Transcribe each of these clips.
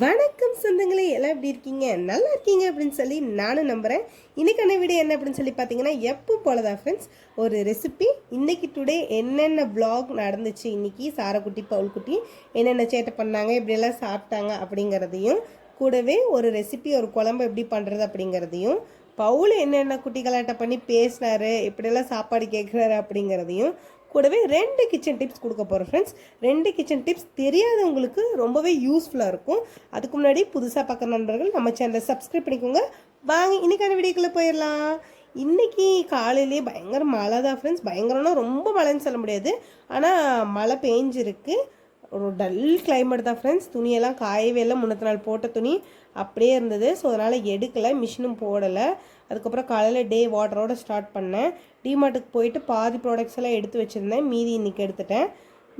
வணக்கம் சொந்தங்களே எல்லாம் எப்படி இருக்கீங்க? நல்லா இருக்கீங்க அப்படின்னு சொல்லி நானும் நம்புகிறேன் இன்னைக்கான வீடியோ என்ன அப்படின்னு சொல்லி பார்த்தீங்கன்னா எப்போ போலதா ஃப்ரெண்ட்ஸ் ஒரு ரெசிபி இன்னைக்கு டுடே என்னென்ன ப்ளாக் நடந்துச்சு? இன்னைக்கு சாரக்குட்டி பவுல்குட்டி என்னென்ன சேட்டை பண்ணாங்க? எப்படியெல்லாம் சாப்பிட்டாங்க? அப்படிங்கிறதையும் கூடவே ஒரு ரெசிபி ஒரு குழம்பு எப்படி பண்ணுறது அப்படிங்கிறதையும் பவுல் என்னென்ன குட்டி கலாட்டம் பண்ணி பேசினாரு எப்படியெல்லாம் சாப்பாடு கேட்குறாரு அப்படிங்கிறதையும் கூடவே ரெண்டு கிச்சன் டிப்ஸ் கொடுக்க போகிறோம் ஃப்ரெண்ட்ஸ் ரெண்டு கிச்சன் டிப்ஸ் தெரியாதவங்களுக்கு ரொம்பவே யூஸ்ஃபுல்லாக இருக்கும். அதுக்கு முன்னாடி புதுசாக பார்க்குற நண்பர்கள் நம்ம சேனலை சப்ஸ்கிரைப் பண்ணிக்கோங்க. வாங்க இன்னைக்கான வீடியோக்குள்ளே போயிடலாம். இன்றைக்கி காலையிலேயே பயங்கர மழை தான் ஃப்ரெண்ட்ஸ் பயங்கரம்னா ரொம்ப மழைன்னு சொல்ல முடியாது. ஆனால் மழை பெஞ்சிருக்கு. ஒரு டல் கிளைமேட் தான் ஃப்ரெண்ட்ஸ் துணியெல்லாம் காயவே இல்லை. முன்னத்து நாள் போட்ட துணி அப்படியே இருந்தது. ஸோ அதனால் எடுக்கலை மிஷினும் போடலை. அதுக்கப்புறம் காலையில் டே வாட்டரோட ஸ்டார்ட் பண்ணேன். டிமார்ட்டுக்கு போயிட்டு பாதி ப்ராடக்ட்ஸ் எல்லாம் எடுத்து வச்சுருந்தேன். மீதி இன்னைக்கு எடுத்துட்டேன்.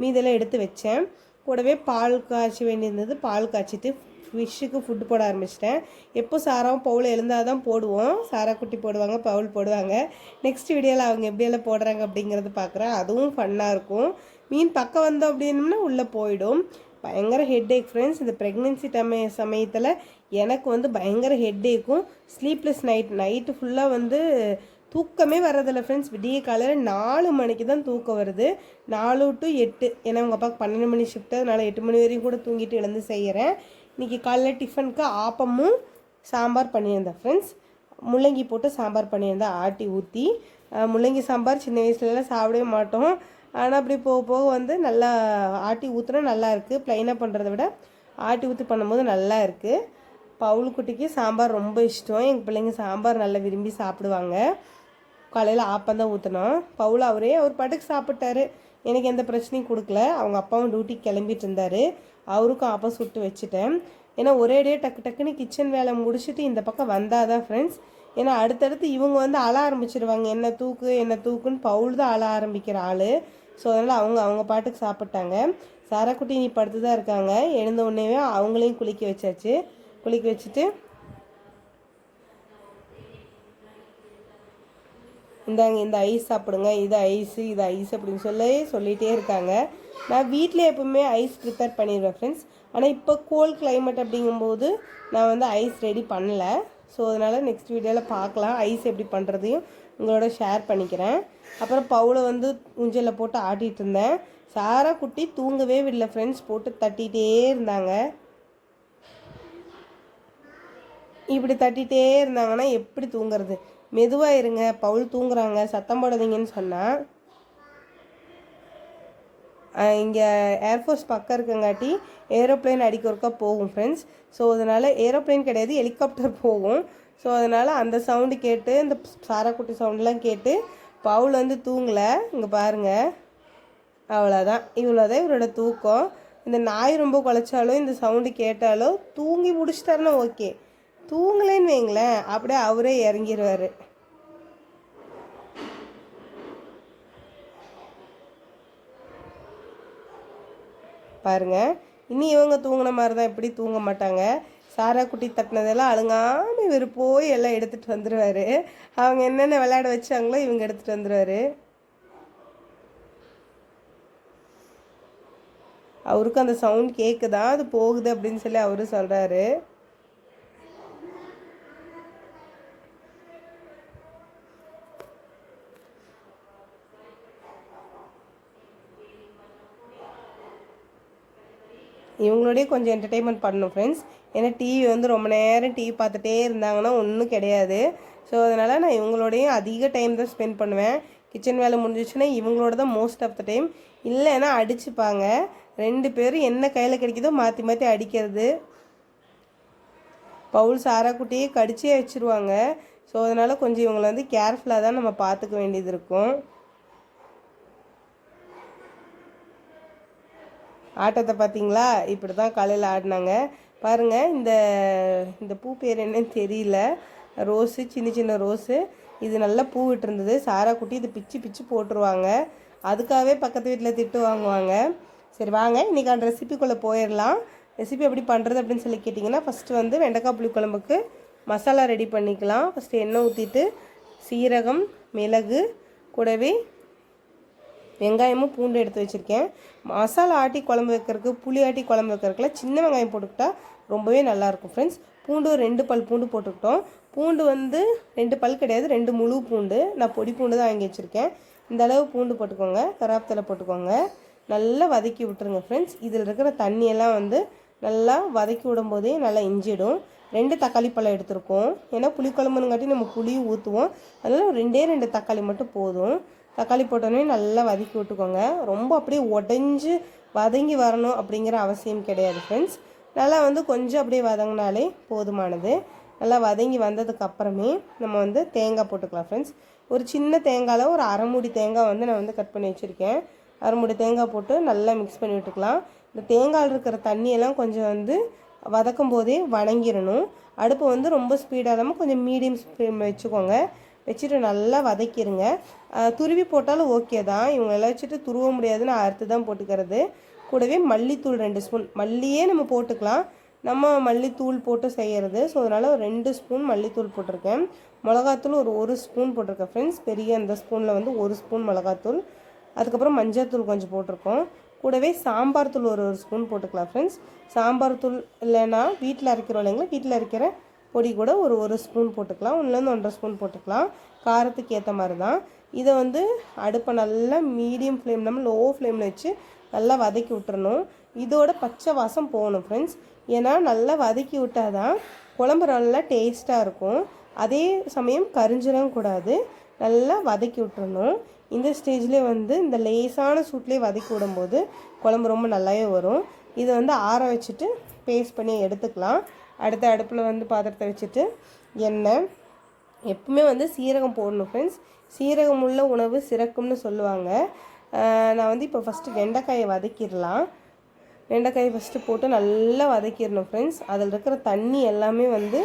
மீதெல்லாம் எடுத்து வச்சேன். கூடவே பால் காய்ச்ச வேண்டியிருந்தது. பால் காய்ச்சிட்டு ஃபிஷ்ஷுக்கு ஃபுட்டு போட ஆரம்பிச்சிட்டேன். எப்போ சாராவும் பவுல் எழுந்தால் தான் போடுவோம். சாரா குட்டி போடுவாங்க பவுல் போடுவாங்க. நெக்ஸ்ட் வீடியோவில் அவங்க எப்படியெல்லாம் போடுறாங்க அப்படிங்கிறது பார்க்குறேன் அதுவும் ஃபன்னாக இருக்கும். மீன் பக்கம் வந்தோம் அப்படின்னம்னா உள்ளே போயிடும். பயங்கர ஹெட் ஏக் ஃப்ரெண்ட்ஸ் இந்த ப்ரெக்னென்சி டைம் சமயத்தில் எனக்கு வந்து பயங்கர ஹெட் ஏக்கும் ஸ்லீப்லெஸ் நைட் நைட்டு ஃபுல்லாக வந்து தூக்கமே வர்றதில்ல ஃப்ரெண்ட்ஸ் விடிய காலையில் நாலு மணிக்கு தான் தூக்கம் வருது. நாலு டு எட்டு. ஏன்னா உங்கள் அப்பாவுக்கு பன்னெண்டு மணி ஷிஃப்ட்டு அதனால் எட்டு மணி வரையும் கூட தூங்கிட்டு எழுந்து செய்கிறேன் இன்றைக்கி காலையில் டிஃபனுக்கு ஆப்பமும் சாம்பார் பண்ணியிருந்தேன் ஃப்ரெண்ட்ஸ் முள்ளங்கி போட்டு சாம்பார் பண்ணியிருந்தேன் ஆட்டி ஊற்றி முள்ளங்கி சாம்பார் சின்ன வயசுலலாம் சாப்பிடவே மாட்டோம். ஆனால் அப்படி போக போக வந்து நல்லா ஆட்டி ஊற்றுனா நல்லா இருக்குது ப்ளைனாக பண்ணுறத விட ஆட்டி ஊற்றி பண்ணும்போது நல்லா இருக்குது பவுலுக்குட்டிக்கு சாம்பார் ரொம்ப இஷ்டம். எங்கள் பிள்ளைங்க சாம்பார் நல்லா விரும்பி சாப்பிடுவாங்க. காலையில் ஆப்பம் தான் ஊற்றினோம் பவுல் அவரே அவர் பாட்டுக்கு சாப்பிட்டாரு. எனக்கு எந்த பிரச்சனையும் கொடுக்கல. அவங்க அப்பாவும் டியூட்டிக்கு கிளம்பிட்டு இருந்தார். அவருக்கும் ஆப்பம் சுட்டு வச்சுட்டேன். ஏன்னா ஒரேடியே டக்கு டக்குன்னு கிச்சன் வேலை முடிச்சுட்டு இந்த பக்கம் வந்தால் தான் ஃப்ரெண்ட்ஸ் ஏன்னா அடுத்தடுத்து இவங்க வந்து அழ ஆரம்பிச்சிருவாங்க. என்ன தூக்கு என்ன தூக்குன்னு பவுல் தான் அழ ஆரம்பிக்கிற ஆள். ஸோ அதனால் அவங்க அவங்க பாட்டுக்கு சாப்பிட்டாங்க. சாராக்குட்டி நீ படுத்து தான் இருக்காங்க. எழுந்த உடனேவே அவங்களையும் குளிக்க வச்சாச்சு. குளிக்க வச்சுட்டு இந்தாங்க இந்த ஐஸ் சாப்பிடுங்க இது ஐஸு இது ஐஸ் அப்படின்னு சொல்லி சொல்லிகிட்டே இருக்காங்க. நான் வீட்டில் எப்பவுமே ஐஸ் ப்ரிப்பேர் பண்ணிடுவேன் ஃப்ரெண்ட்ஸ் ஆனால் இப்போ கோல்ட் கிளைமேட் அப்படிங்கும்போது நான் வந்து ஐஸ் ரெடி பண்ணலை. ஸோ அதனால் நெக்ஸ்ட் வீடியோவில் பார்க்கலாம் ஐஸ் எப்படி பண்ணுறதையும் உங்களோட ஷேர் பண்ணிக்கிறேன். அப்புறம் பவுலை வந்து ஊஞ்சலில் போட்டு ஆட்டிகிட்டு இருந்தேன். சாரா குட்டி தூங்கவே விடல ஃப்ரெண்ட்ஸ் போட்டு தட்டிகிட்டே இருந்தாங்க. இப்படி தட்டிகிட்டே இருந்தாங்கன்னா எப்படி தூங்குறது? மெதுவாக இருங்க. பவுல் தூங்குறாங்க. சத்தம் போடாதீங்கன்னு சொன்னால் இங்கே ஏர்ஃபோர்ஸ் பக்கம் இருக்கங்காட்டி ஏரோப்ளேன் அடிக்க ஒருக்கா போகும் ஃப்ரெண்ட்ஸ் ஸோ அதனால் ஏரோப்ளேன் கிடையாது ஹெலிகாப்டர் போகும். ஸோ அதனால் அந்த சவுண்டு கேட்டு இந்த சாராக்குட்டி சவுண்டெலாம் கேட்டு பவுல் வந்து தூங்கலை. இங்கே பாருங்கள் அவ்வளோதான் இவ்வளோதான் இவரோட தூக்கம். இந்த நாய் ரொம்ப குலைச்சாலும் இந்த சவுண்டு கேட்டாலும் தூங்கி முடிச்சிட்டாருன்னா ஓகே தூங்கலைன்னு வைங்களேன் அப்படியே அவரே இறங்கிடுவார் பாருங்க இனி இவங்க தூங்கின மாதிரி தான் எப்படி தூங்க மாட்டாங்க. சாரா குட்டி தட்டினதெல்லாம் அழுங்காம இவர் போய் எல்லாம் எடுத்துகிட்டு வந்துடுவார் அவங்க என்னென்ன விளையாட வச்சாங்களோ இவங்க எடுத்துகிட்டு வந்துடுவார் அவருக்கும் அந்த சவுண்ட் கேட்குதா அது போகுது அப்படின்னு சொல்லி அவரு சொல்கிறாரு இவங்களோடய கொஞ்சம் என்டர்டெயின்மெண்ட் பண்ணணும் ஃப்ரெண்ட்ஸ் ஏன்னா டிவி வந்து ரொம்ப நேரம் டிவி பார்த்துட்டே இருந்தாங்கன்னா ஒன்றும் கிடையாது. ஸோ அதனால் நான் இவங்களோடையும் அதிக டைம் தான் ஸ்பெண்ட் பண்ணுவேன். கிச்சன் வேலை முடிஞ்சிச்சுன்னா இவங்களோட தான் மோஸ்ட் ஆஃப் த டைம் இல்லைன்னா அடிச்சுப்பாங்க. ரெண்டு பேரும் என்ன கையில் கிடைக்குதோ மாற்றி மாற்றி அடிக்கிறது. பவுல் சாராக்குட்டியே கடிச்சே வச்சுருவாங்க. ஸோ அதனால் கொஞ்சம் இவங்களை வந்து கேர்ஃபுல்லாக தான் நம்ம பார்த்துக்க வேண்டியது இருக்கும். ஆட்டத்தை பார்த்தீங்களா? இப்படி தான் காலையில் ஆடினாங்க. பாருங்கள் இந்த இந்த பூ பேர் என்னன்னு தெரியல. ரோஸு சின்ன சின்ன ரோஸு. இது நல்லா பூ விட்டுருந்தது. சாரா குட்டி இது பிச்சு பிச்சு போட்டுருவாங்க. அதுக்காகவே பக்கத்து வீட்டில் திட்டு வாங்குவாங்க. சரி வாங்க. இன்றைக்கான ரெசிபிக்குள்ளே போயிடலாம். ரெசிபி எப்படி பண்ணுறது அப்படின்னு சொல்லி கேட்டிங்கன்னா ஃபஸ்ட்டு வந்து வெண்டைக்காய் புளி குழம்புக்கு மசாலா ரெடி பண்ணிக்கலாம். ஃபஸ்ட்டு எண்ணெய் ஊற்றிட்டு சீரகம் மிளகு கூடவே வெங்காயமும் பூண்டு எடுத்து வச்சுருக்கேன். மசாலா ஆட்டி குழம்பு வைக்கிறதுக்கு புளி ஆட்டி குழம்பு வைக்கிறதுக்குலாம் சின்ன வெங்காயம் போட்டுக்கிட்டா ரொம்பவே நல்லாயிருக்கும் ஃப்ரெண்ட்ஸ் பூண்டு ஒரு ரெண்டு பல் பூண்டு போட்டுக்கிட்டோம். பூண்டு வந்து ரெண்டு பல் கிடையாது ரெண்டு முழு பூண்டு. நான் பொடி பூண்டு தான் வாங்கி வச்சுருக்கேன். இந்த அளவு பூண்டு போட்டுக்கோங்க கராப்தலை போட்டுக்கோங்க. நல்லா வதக்கி விட்டுருங்க ஃப்ரெண்ட்ஸ் இதில் இருக்கிற தண்ணியெல்லாம் வந்து நல்லா வதக்கி விடும்போதே நல்லா இஞ்சிடும். ரெண்டு தக்காளி பழம் எடுத்திருக்கோம். ஏன்னா புளிக்குழம்புங்காட்டி நம்ம புளியும் ஊற்றுவோம் அதனால் ரெண்டே ரெண்டு தக்காளி மட்டும் போதும். தக்காளி போட்டோன்னே நல்லா வதக்கி விட்டுக்கோங்க. ரொம்ப அப்படியே உடஞ்சி வதங்கி வரணும் அப்படிங்கிற அவசியம் கிடையாது ஃப்ரெண்ட்ஸ் நல்லா வந்து கொஞ்சம் அப்படியே வதங்கினாலே போதுமானது. நல்லா வதங்கி வந்ததுக்கு அப்புறமே நம்ம வந்து தேங்காய் போட்டுக்கலாம் ஃப்ரெண்ட்ஸ் ஒரு சின்ன தேங்காயில் ஒரு அரைமுடி தேங்காய் வந்து நான் வந்து கட் பண்ணி வச்சுருக்கேன். அரைமுடி தேங்காய் போட்டு நல்லா மிக்ஸ் பண்ணி விட்டுக்கலாம். இந்த தேங்காயில் இருக்கிற தண்ணியெல்லாம் கொஞ்சம் வந்து வதக்கும் போதே வணங்கிடணும் அடுப்பு வந்து ரொம்ப ஸ்பீடாக இல்லாமல் கொஞ்சம் மீடியம் ஃப்ளேமில் வச்சுக்கோங்க. வச்சுட்டு நல்லா வதக்கிடுங்க துருவி போட்டாலும் ஓகே தான். இவங்களெல்லாம் வச்சுட்டு துருவ முடியாதுன்னு அறுத்து தான் போட்டுக்கிறது. கூடவே மல்லித்தூள் ரெண்டு ஸ்பூன். மல்லியே நம்ம போட்டுக்கலாம். நம்ம மல்லித்தூள் போட்டு செய்கிறது ஸோ அதனால் ஒரு ரெண்டு ஸ்பூன் மல்லித்தூள் போட்டிருக்கேன். மிளகாத்தூள் ஒரு ஒரு ஸ்பூன் போட்டிருக்கேன் ஃப்ரெண்ட்ஸ் பெரிய அந்த ஸ்பூனில் வந்து ஒரு ஸ்பூன் மிளகாத்தூள். அதுக்கப்புறம் மஞ்சத்தூள் கொஞ்சம் போட்டிருக்கோம். கூடவே சாம்பார் தூள் ஒரு ஒரு ஸ்பூன் போட்டுக்கலாம் ஃப்ரெண்ட்ஸ் சாம்பார் தூள் இல்லைன்னா வீட்டில் அரைக்கிறோம் இல்லைங்களா? வீட்டில் அரைக்கிற பொடி கூட ஒரு ஒரு ஸ்பூன் போட்டுக்கலாம். ஒன்றுலேருந்து ஒன்றரை ஸ்பூன் போட்டுக்கலாம். காரத்துக்கு ஏற்ற மாதிரி தான் இதை வந்து அடுப்பை நல்லா மீடியம் ஃப்ளேம் நம்ம லோ ஃப்ளேமில் வச்சு நல்லா வதக்கி விட்டுறணும். இதோட பச்சை வாசம் போகணும் ஃப்ரெண்ட்ஸ் ஏன்னா நல்லா வதக்கி விட்டால் தான் குழம்பு நல்லா டேஸ்ட்டாக இருக்கும். அதே சமயம் கரிஞ்சிடவும் கூடாது. நல்லா வதக்கி விட்டுறணும். இந்த ஸ்டேஜ்லேயே வந்து இந்த லேசான சூட்லேயே வதக்கி விடும்போது குழம்பு ரொம்ப நல்லாவே வரும். இதை வந்து ஆற வச்சுட்டு பேஸ்ட் பண்ணி எடுத்துக்கலாம். அடுத்த அடுப்பில் வந்து பாத்திரத்தை வச்சுட்டு எண்ணெய். எப்பவுமே வந்து சீரகம் போடணும் ஃப்ரெண்ட்ஸ் சீரகம் உள்ள உணவு சிறக்கும்னு சொல்லுவாங்க. நான் வந்து இப்போ ஃபஸ்ட்டு வெண்டைக்காயை வதக்கிடலாம். வெண்டைக்காயை ஃபஸ்ட்டு போட்டு நல்லா வதக்கிடணும் ஃப்ரெண்ட்ஸ் அதில் இருக்கிற தண்ணி எல்லாமே வந்து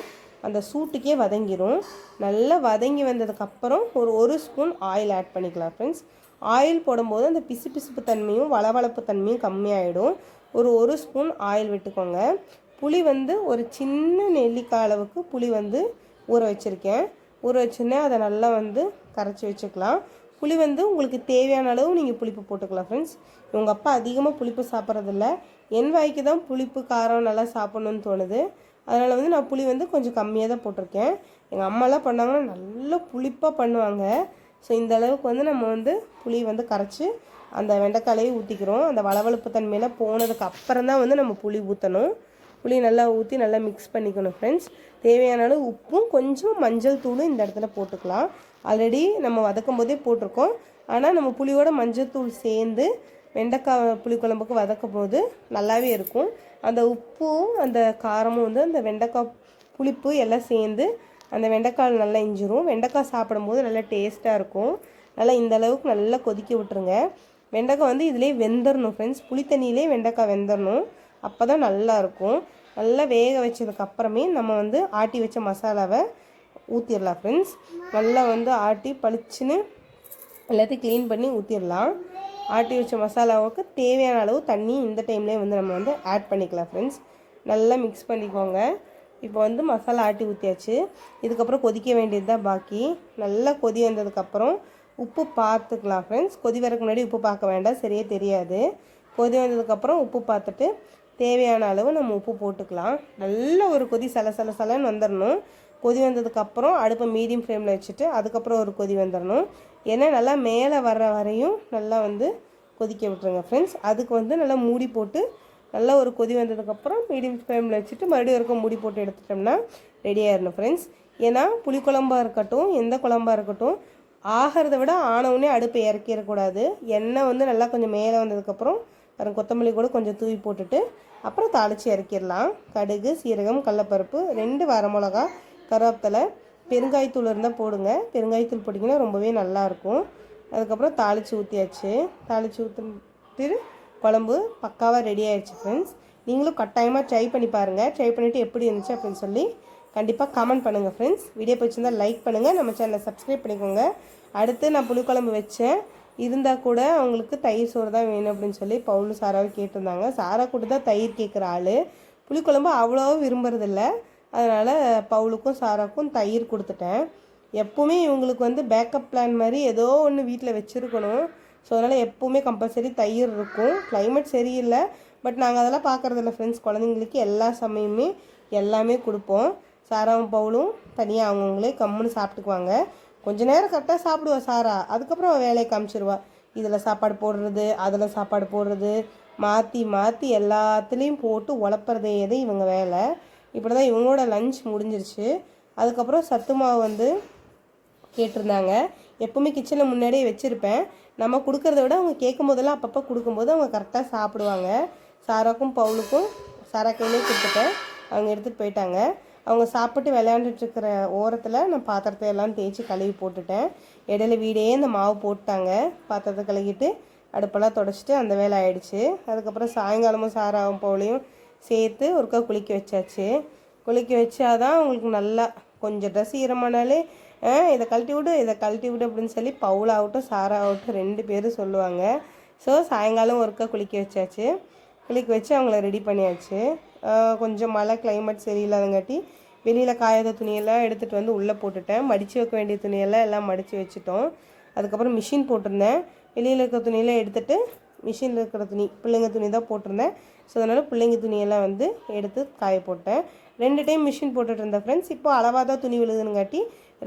அந்த சூட்டுக்கே வதங்கிடும் நல்லா வதங்கி வந்ததுக்கப்புறம் ஒரு ஒரு ஸ்பூன் ஆயில் ஆட் பண்ணிக்கலாம் ஃப்ரெண்ட்ஸ் ஆயில் போடும்போது அந்த பிசு பிசுப்பு தன்மையும் வளவளப்பு தன்மையும் கம்மியாயிடும். ஒரு ஒரு ஸ்பூன் ஆயில் விட்டுக்கோங்க. புளி வந்து ஒரு சின்ன நெல்லிக்காய் அளவுக்கு புளி வந்து ஊற வச்சுருக்கேன். ஊற வச்சுன்னே அதை நல்லா வந்து கரைச்சி வச்சுக்கலாம். புளி வந்து உங்களுக்கு தேவையான அளவு நீங்கள் புளிப்பு போட்டுக்கலாம் ஃப்ரெண்ட்ஸ் உங்கள் அப்பா அதிகமாக புளிப்பு சாப்பிட்றதில்ல. என் வாய்க்கு தான் புளிப்பு காரம் நல்லா சாப்பிட்ணுன்னு தோணுது. அதனால் வந்து நான் புளி வந்து கொஞ்சம் கம்மியாக தான் போட்டிருக்கேன். எங்கள் அம்மாலாம் பண்ணாங்கன்னா நல்லா புளிப்பாக பண்ணுவாங்க. ஸோ இந்த அளவுக்கு வந்து நம்ம வந்து புளி வந்து கரைச்சி அந்த வெண்டைக்காலையே ஊற்றிக்கிறோம் அந்த வளவளப்பு தன்மையில் போனதுக்கு அப்புறம் தான் வந்து நம்ம புளி ஊற்றணும் புளி நல்லா ஊற்றி நல்லா மிக்ஸ் பண்ணிக்கணும் ஃப்ரெண்ட்ஸ் தேவையான அளவு உப்பும் கொஞ்சம் மஞ்சள் தூளும் இந்த இடத்துல போட்டுக்கலாம். ஆல்ரெடி நம்ம வதக்கும் போதே போட்டிருக்கோம். ஆனால் நம்ம புளியோட மஞ்சள் தூள் சேர்ந்து வெண்டைக்காய் புளிக்குழம்புக்கு வதக்கும் போது நல்லாவே இருக்கும். அந்த உப்பும் அந்த காரமும் வந்து அந்த வெண்டைக்காய் புளிப்பு எல்லாம் சேர்ந்து அந்த வெண்டைக்காய் நல்லா இஞ்சிரும். வெண்டைக்காய் சாப்பிடும்போது நல்லா டேஸ்ட்டாக இருக்கும். நல்லா இந்த அளவுக்கு நல்லா கொதிக்க விட்டுருங்க. வெண்டைக்காய் வந்து இதிலே வெந்துடணும் ஃப்ரெண்ட்ஸ் புளி தண்ணியிலே வெண்டைக்காய் வெந்துடணும் அப்போ தான் நல்லாயிருக்கும் நல்லா வேக வச்சதுக்கு அப்புறமே நம்ம வந்து ஆட்டி வச்ச மசாலாவை ஊற்றிடலாம் ஃப்ரெண்ட்ஸ் நல்லா வந்து ஆட்டி பளிச்சுன்னு எல்லாத்தையும் க்ளீன் பண்ணி ஊற்றிடலாம் ஆட்டி வச்ச மசாலாவுக்கு தேவையான அளவு தண்ணி இந்த டைம்லேயே வந்து நம்ம வந்து ஆட் பண்ணிக்கலாம் ஃப்ரெண்ட்ஸ் நல்லா மிக்ஸ் பண்ணிக்கோங்க. இப்போ வந்து மசாலா ஆட்டி ஊற்றியாச்சு இதுக்கப்புறம் கொதிக்க வேண்டியது தான் பாக்கி. நல்லா கொதி வந்ததுக்கப்புறம் உப்பு பார்த்துக்கலாம் ஃப்ரெண்ட்ஸ் கொதி வரக்கு முன்னாடி உப்பு பார்க்க வேண்டாம் சரியே தெரியாது. கொதி வந்ததுக்கப்புறம் உப்பு பார்த்துட்டு தேவையான அளவு நம்ம உப்பு போட்டுக்கலாம். நல்ல ஒரு கொதி சல சல சலன்னு வந்துடணும் கொதி வந்ததுக்கப்புறம் அடுப்பை மீடியம் ஃப்ளேமில் வச்சுட்டு அதுக்கப்புறம் ஒரு கொதி வந்துடணும் ஏன்னா நல்லா மேலே வர்ற வரையும் நல்லா வந்து கொதிக்க விட்டுருங்க ஃப்ரெண்ட்ஸ் அதுக்கு வந்து நல்லா மூடி போட்டு நல்லா ஒரு கொதி வந்ததுக்கப்புறம் மீடியம் ஃப்ளேமில் வச்சுட்டு மறுபடியும் இருக்க மூடி போட்டு எடுத்துட்டோம்னா ரெடி ஆயிடணும் ஃப்ரெண்ட்ஸ் ஏன்னா புளிக்குழம்பாக இருக்கட்டும் எந்த குழம்பா இருக்கட்டும் ஆகிறத விட ஆனவுடனே அடுப்பை இறக்கிடக்கூடாது. எண்ணெய் வந்து நல்லா கொஞ்சம் மேலே வந்ததுக்கப்புறம் அப்புறம் கொத்தமல்லி கூட கொஞ்சம் தூவி போட்டுட்டு அப்புறம் தாளித்து இறக்கிடலாம். கடுகு சீரகம் கடலப்பருப்பு ரெண்டு வரமிளகா கருவேப்பிலை பெருங்காயத்தூள் இருந்தால் போடுங்க. பெருங்காயத்தூள் போட்டிங்கன்னா ரொம்பவே நல்லாயிருக்கும் அதுக்கப்புறம் தாளித்து ஊற்றியாச்சு தாளித்து ஊற்றிட்டு குழம்பு பக்காவாக ரெடி ஆயிடுச்சு ஃப்ரெண்ட்ஸ் நீங்களும் கட்டாயமாக ட்ரை பண்ணி பாருங்கள் ட்ரை பண்ணிவிட்டு எப்படி இருந்துச்சு அப்படின்னு சொல்லி கண்டிப்பாக கமெண்ட் பண்ணுங்கள் ஃப்ரெண்ட்ஸ் வீடியோ பிடிச்சிருந்தால் லைக் பண்ணுங்கள் நம்ம சேனலை சப்ஸ்கிரைப் பண்ணிக்கோங்க. அடுத்து நான் புளிக்குழம்பு வச்சேன். இருந்தால் கூட அவங்களுக்கு தயிர் சோறு தான் வேணும் அப்படின்னு சொல்லி பவுலு சாராவை கேட்டிருந்தாங்க. சாரா கூட தான் தயிர் கேட்குற ஆள். புளிக்குழம்பு அவ்வளோ விரும்புறதில்ல. அதனால் பவுலுக்கும் சாராக்கும் தயிர் கொடுத்துட்டேன். எப்போவுமே இவங்களுக்கு வந்து பேக்கப் பிளான் மாதிரி ஏதோ ஒன்று வீட்டில் வச்சுருக்கணும். ஸோ அதனால் எப்போவுமே கம்பல்சரி தயிர் இருக்கும். கிளைமேட் சரியில்லை. பட் நாங்கள் அதெல்லாம் பார்க்குறதில்ல ஃப்ரெண்ட்ஸ் குழந்தைங்களுக்கு எல்லா சமயமே எல்லாமே கொடுப்போம். சாராவும் பவுலும் தனியாக அவங்கவுங்களே கம்முன்னு சாப்பிட்டுக்குவாங்க. கொஞ்ச நேரம் கரெக்டாக சாப்பிடுவா சாரா. அதுக்கப்புறம் அவள் வேலையை காமிச்சிருவா. இதில் சாப்பாடு போடுறது அதில் சாப்பாடு போடுறது மாற்றி மாற்றி எல்லாத்துலேயும் போட்டு உழப்புறதே எது இவங்க வேலை. இப்படி தான் இவங்களோட லஞ்ச் முடிஞ்சிருச்சு. அதுக்கப்புறம் சத்து மாவு வந்து கேட்டிருந்தாங்க. எப்போவுமே கிச்சனில் முன்னாடியே வச்சுருப்பேன். நம்ம கொடுக்கறத விட அவங்க கேட்கும் போதெல்லாம் அப்பப்போ கொடுக்கும்போது அவங்க கரெக்டாக சாப்பிடுவாங்க. சாராக்கும் பவுலுக்கும் சாரா கையிலே கொடுத்துட்டேன். அவங்க எடுத்துகிட்டு போயிட்டாங்க. அவங்க சாப்பிட்டு விளையாண்டுட்டு இருக்கிற ஓரத்தில் நான் பாத்திரத்தை எல்லாம் தேய்ச்சி கழுவி போட்டுட்டேன். இடையில வீடே இந்த மாவு போட்டாங்க. பாத்திரத்தை கழுவிட்டு அடுப்பெல்லாம் தொடச்சிட்டு அந்த வேலை ஆயிடுச்சு. அதுக்கப்புறம் சாயங்காலமும் சாராவும் போலையும் சேர்த்து ஒருக்கா குளிக்க வச்சாச்சு. குளிக்க வச்சாதான் அவங்களுக்கு நல்லா கொஞ்சம் ட்ரெஸ் ஈரமானாலே இதை கழட்டி விடு இதை கழட்டி விடு அப்படின்னு சொல்லி பவுலாகட்டும் சாராகட்டும் ரெண்டு பேரும் சொல்லுவாங்க. ஸோ சாயங்காலம் ஒருக்கா குளிக்க வச்சாச்சு. கிளிக் வச்சு அவங்கள ரெடி பண்ணியாச்சு. கொஞ்சம் மழை கிளைமேட் சரியில்லாதங்காட்டி வெளியில் காயாத துணியெல்லாம் எடுத்துகிட்டு வந்து உள்ளே போட்டுட்டேன். மடித்து வைக்க வேண்டிய துணியெல்லாம் எல்லாம் மடித்து வச்சுட்டோம். அதுக்கப்புறம் மிஷின் போட்டிருந்தேன். வெளியில் இருக்கிற துணியெல்லாம் எடுத்துட்டு மிஷினில் இருக்கிற துணி பிள்ளைங்க துணி தான் போட்டிருந்தேன். ஸோ அதனால் பிள்ளைங்க துணியெல்லாம் வந்து எடுத்து காய போட்டேன். ரெண்டு டைம் மிஷின் போட்டுட்டு இருந்தேன் ஃப்ரெண்ட்ஸ் இப்போ அளவாக தான் துணி விழுதுங்காட்டி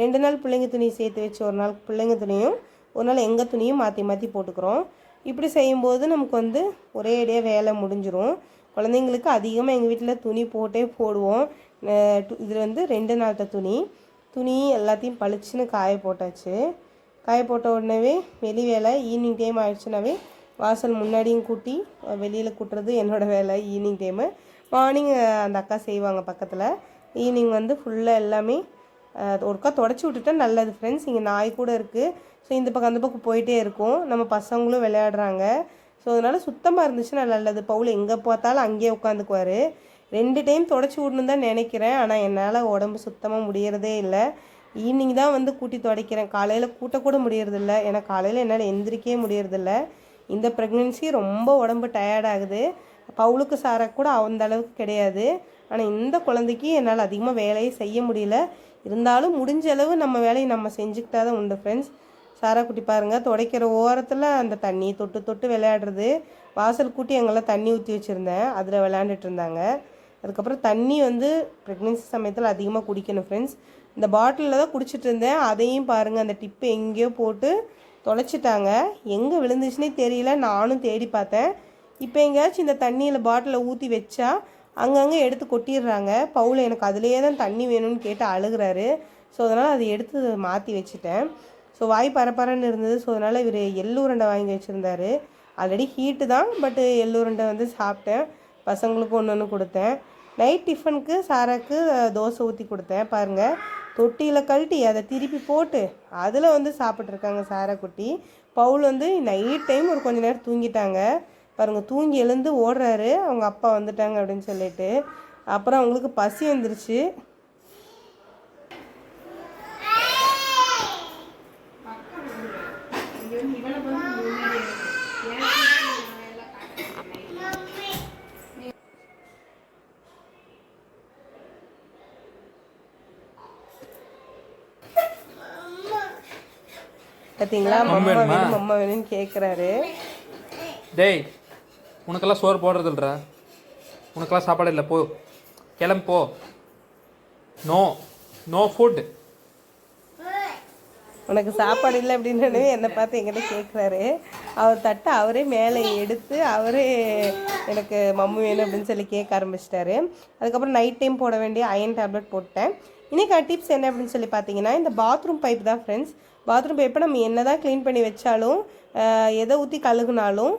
ரெண்டு நாள் பிள்ளைங்க துணி சேர்த்து வச்சு ஒரு நாள் பிள்ளைங்க துணியும் ஒரு நாள் எங்கள் துணியும் மாற்றி மாற்றி போட்டுக்கிறோம். இப்படி செய்யும்போது நமக்கு வந்து ஒரே அடியாக வேலை முடிஞ்சிரும். குழந்தைங்களுக்கு அதிகமாக எங்கள் வீட்டில் துணி போட்டே போடுவோம். இதில் வந்து ரெண்டு நாள்கிட்ட துணி. துணி எல்லாத்தையும் பளிச்சுன்னு காய போட்டாச்சு. காய போட்ட உடனே வெளி வேலை ஈவினிங் டைம் ஆயிடுச்சுனாவே வாசல் முன்னாடியும் கூட்டி வெளியில் கூட்டுறது என்னோடய வேலை ஈவினிங் டைமு மார்னிங் அந்த அக்கா செய்வாங்க பக்கத்தில். ஈவினிங் வந்து ஃபுல்லாக எல்லாமே ஒருக்கா தொடச்சி விட்டுட்டா நல்லது ஃப்ரெண்ட்ஸ் இங்கே நாய் கூட இருக்குது ஸோ இந்த பக்கம் அந்த பக்கம் போயிட்டே இருக்கும். நம்ம பசங்களும் விளையாடுறாங்க. ஸோ அதனால் சுத்தமாக இருந்துச்சுன்னா நல்லது. பவுல் எங்கே பார்த்தாலும் அங்கேயே உட்காந்துக்குவார். ரெண்டு டைம் தொடச்சி விடணும் தான் நினைக்கிறேன். ஆனால் என்னால் உடம்பு சுத்தமாக முடியறதே இல்லை. ஈவினிங் தான் வந்து கூட்டி துடைக்கிறேன். காலையில் கூட்டக்கூட முடியறதில்ல. ஏன்னா காலையில் என்னால் எந்திரிக்கவே முடியறதில்ல. இந்த ப்ரெக்னென்சி ரொம்ப உடம்பு டயர்ட் ஆகுது. பவுலுக்கு சார கூட அந்த அளவுக்கு கிடையாது. ஆனால் இந்த குழந்தைக்கு என்னால் அதிகமாக வேலையை செய்ய முடியல. இருந்தாலும் முடிஞ்ச அளவு நம்ம வேலையை நம்ம செஞ்சுக்கிட்டா தான் உண்டு ஃப்ரெண்ட்ஸ் சாரா குட்டி பாருங்கள் துடைக்கிற ஓரத்தில் அந்த தண்ணி தொட்டு தொட்டு விளையாடுறது. வாசல் கூட்டி எங்கெல்லாம் தண்ணி ஊற்றி வச்சுருந்தேன் அதில் விளையாண்டுட்டு இருந்தாங்க. அதுக்கப்புறம் தண்ணி வந்து ப்ரெக்னென்சி சமயத்தில் அதிகமாக குடிக்கணும் ஃப்ரெண்ட்ஸ் இந்த பாட்டிலில் தான் குடிச்சிட்டு இருந்தேன். அதையும் பாருங்கள் அந்த டிப்பு எங்கேயோ போட்டு தொலைச்சிட்டாங்க. எங்கே விழுந்துச்சுன்னே தெரியல நானும் தேடி பார்த்தேன். இப்போ எங்கேயாச்சும் இந்த தண்ணியில் பாட்டிலில் ஊற்றி வச்சா அங்கங்கே எடுத்து கொட்டிடுறாங்க. பவுல் எனக்கு அதுலேயே தான் தண்ணி வேணும்னு கேட்டு அழுகுறாரு. ஸோ அதனால் அதை எடுத்து மாற்றி வச்சுட்டேன். ஸோ வாய் பரப்பரன்னு இருந்தது. ஸோ அதனால் இவர் எள்ளூரண்டை வாங்கி வச்சுருந்தாரு. ஆல்ரெடி ஹீட்டு தான் பட்டு எள்ளூரண்டை வந்து சாப்பிட்டேன். பசங்களுக்கு ஒன்று ஒன்று கொடுத்தேன். நைட் டிஃபனுக்கு சாராக்கு தோசை ஊற்றி கொடுத்தேன். பாருங்கள் தொட்டியில் கழட்டி அதை திருப்பி போட்டு அதில் வந்து சாப்பிட்ருக்காங்க சாரா குட்டி. பவுல் வந்து நைட் டைம் ஒரு கொஞ்ச நேரம் தூங்கிட்டாங்க. பாருங்கள் தூங்கி எழுந்து ஓடுறாரு. அவங்க அப்பா வந்துட்டாங்க அப்படின்னு சொல்லிட்டு. அப்புறம் அவங்களுக்கு பசி வந்துருச்சு. பார்த்தீங்களா மம்மா வேணும்? மம்மா வேணும்னு கேட்குறாரு டேய் உனக்கெல்லாம் சோறு போடுறதில்ற. உனக்கெல்லாம் சாப்பாடு இல்லை போ. கிளம்பு போ. நோ நோ ஃபுட் உனக்கு சாப்பாடு இல்லை அப்படின்னு என்னை பார்த்து என்கிட்ட கேட்குறாரு அவர் தட்டை அவரே மேலே எடுத்து அவரே எனக்கு மம்மு வேணும் அப்படின்னு சொல்லி கேட்க ஆரம்பிச்சிட்டாரு. அதுக்கப்புறம் நைட் டைம் போட வேண்டிய அயன் டேப்லெட் போட்டேன். இன்றைக்கான டிப்ஸ் என்ன அப்படின்னு சொல்லி பார்த்தீங்கன்னா இந்த பாத்ரூம் பைப் தான் ஃப்ரெண்ட்ஸ் பாத்ரூம் பைப்பை நம்ம என்ன தான் க்ளீன் பண்ணி வச்சாலும் எதை ஊற்றி கழுகுனாலும்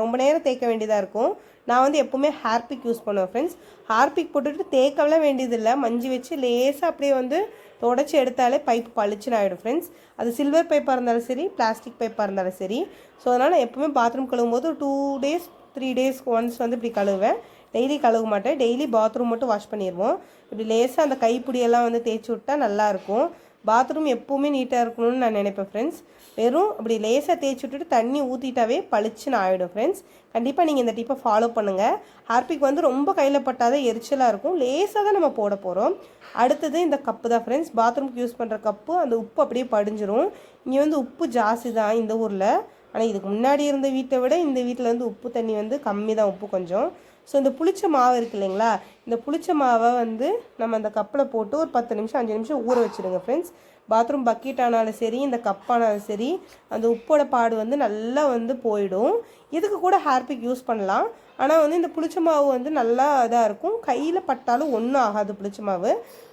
ரொம்ப நேரம் தேய்க்க வேண்டியதாக இருக்கும். நான் வந்து எப்போவுமே ஹார்பிக் யூஸ் பண்ணுவேன் ஃப்ரெண்ட்ஸ் ஹார்பிக் போட்டுட்டு தேய்க்கவெல்லாம் வேண்டியதில்லை. மஞ்சி வச்சு லேசாக அப்படியே வந்து தொடச்சி எடுத்தாலே பைப் பளிச்சுன்னு ஆகிடும் ஃப்ரெண்ட்ஸ் அது சில்வர் பைப்பாக இருந்தாலும் சரி பிளாஸ்டிக் பைப்பாக இருந்தாலும் சரி. ஸோ அதனால் எப்போவுமே பாத்ரூம் கழுவும் போது two days three days once வந்து இப்படி கழுவுவேன். டெய்லி கழுவ மாட்டேன். டெய்லி பாத்ரூம் மட்டும் வாஷ் பண்ணிடுவோம். இப்படி லேசாக அந்த கைப்பிடியெல்லாம் வந்து தேய்ச்சி விட்டா நல்லாயிருக்கும் பாத்ரூம் எப்போவுமே நீட்டாக இருக்கணும்னு நான் நினைப்பேன் ஃப்ரெண்ட்ஸ் வெறும் அப்படி லேசாக தேய்ச்சி விட்டுட்டு தண்ணி ஊற்றிட்டாவே பளிச்சுன்னு ஆகிடும் ஃப்ரெண்ட்ஸ் கண்டிப்பாக நீங்கள் இந்த டிப்பை ஃபாலோ பண்ணுங்கள் ஹார்பிக் வந்து ரொம்ப கையில் பட்டாதான் எரிச்சலாக இருக்கும். லேசாக தான் நம்ம போட போகிறோம் அடுத்தது இந்த கப்பு தான் ஃப்ரெண்ட்ஸ் பாத்ரூம்க்கு யூஸ் பண்ணுற கப்பு அந்த உப்பு அப்படியே படிஞ்சிரும். இங்கே வந்து உப்பு ஜாஸ்தி தான் இந்த ஊரில். ஆனால் இதுக்கு முன்னாடி இருந்த வீட்டை விட இந்த வீட்டில் வந்து உப்பு தண்ணி வந்து கம்மி தான் உப்பு கொஞ்சம். ஸோ இந்த புளிச்ச மாவு இருக்கு இல்லைங்களா? இந்த புளிச்ச மாவை வந்து நம்ம அந்த கப்பில் போட்டு ஒரு பத்து நிமிஷம் அஞ்சு நிமிஷம் ஊற வச்சுடுங்க ஃப்ரெண்ட்ஸ் பாத்ரூம் பக்கெட் ஆனாலும் சரி இந்த கப்பானாலும் சரி அந்த உப்போட பாடு வந்து நல்லா வந்து போயிடும். இதுக்கு கூட ஹேர்பிக் யூஸ் பண்ணலாம். ஆனால் வந்து இந்த புளிச்ச மாவு வந்து நல்லா இதாக இருக்கும். கையில் பட்டாலும் ஒன்றும் ஆகாது புளிச்ச மாவு.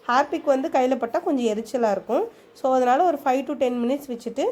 ஹார்பிக் வந்து கையில் பட்டால் கொஞ்சம் எரிச்சலாக இருக்கும். ஸோ அதனால் ஒரு ஃபைவ் டு டென் மினிட்ஸ் வச்சுட்டு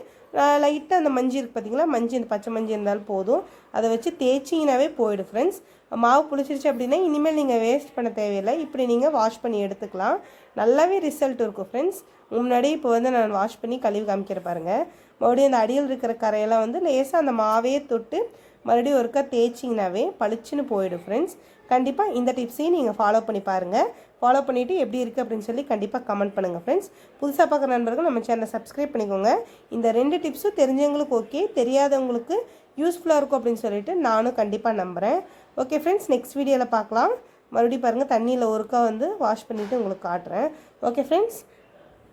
லைட்டாக அந்த மஞ்சி இருக்குது பார்த்தீங்களா மஞ்சி இந்த பச்சை மஞ்சி இருந்தாலும் போதும். அதை வச்சு தேய்ச்சிங்கனாவே போயிடும் ஃப்ரெண்ட்ஸ் மாவு புளிச்சிருச்சு அப்படின்னா இனிமேல் நீங்கள் வேஸ்ட் பண்ண தேவையில்லை. இப்படி நீங்கள் வாஷ் பண்ணி எடுத்துக்கலாம். நல்லாவே ரிசல்ட் இருக்கும் ஃப்ரெண்ட்ஸ் முன்னாடி இப்போ வந்து நான் வாஷ் பண்ணி கழுவி காமிக்கிற பாருங்கள் மறுபடியும் அந்த அடியில் இருக்கிற கரையெல்லாம் வந்து லேசாக அந்த மாவே தொட்டு மறுபடியும் ஒருக்கா தேய்ச்சிங்கனாவே பளிச்சுன்னு போயிடும் ஃப்ரெண்ட்ஸ் கண்டிப்பாக இந்த டிப்ஸையும் நீங்கள் ஃபாலோ பண்ணி பாருங்கள் ஃபாலோ பண்ணிவிட்டு எப்படி இருக்குது அப்படின்னு சொல்லி கண்டிப்பாக கமெண்ட் பண்ணுங்கள் ஃப்ரெண்ட்ஸ் புதுசாக பார்க்குற நண்பர்கள் நம்ம சேனலை சப்ஸ்கிரைப் பண்ணிக்கோங்க. இந்த ரெண்டு டிப்ஸும் தெரிஞ்சவங்களுக்கு ஓகே தெரியாதவங்களுக்கு யூஸ்ஃபுல்லாக இருக்கும் அப்படின்னு சொல்லிட்டு நானும் கண்டிப்பாக நம்புகிறேன் ஓகே ஃப்ரெண்ட்ஸ் நெக்ஸ்ட் வீடியோவில் பார்க்கலாம். மறுபடியும் பாருங்கள் தண்ணியில் ஒருக்கா வந்து வாஷ் பண்ணிவிட்டு உங்களுக்கு காட்டுறேன். Okay friends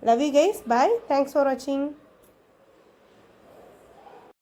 love you guys bye thanks for வாட்சிங்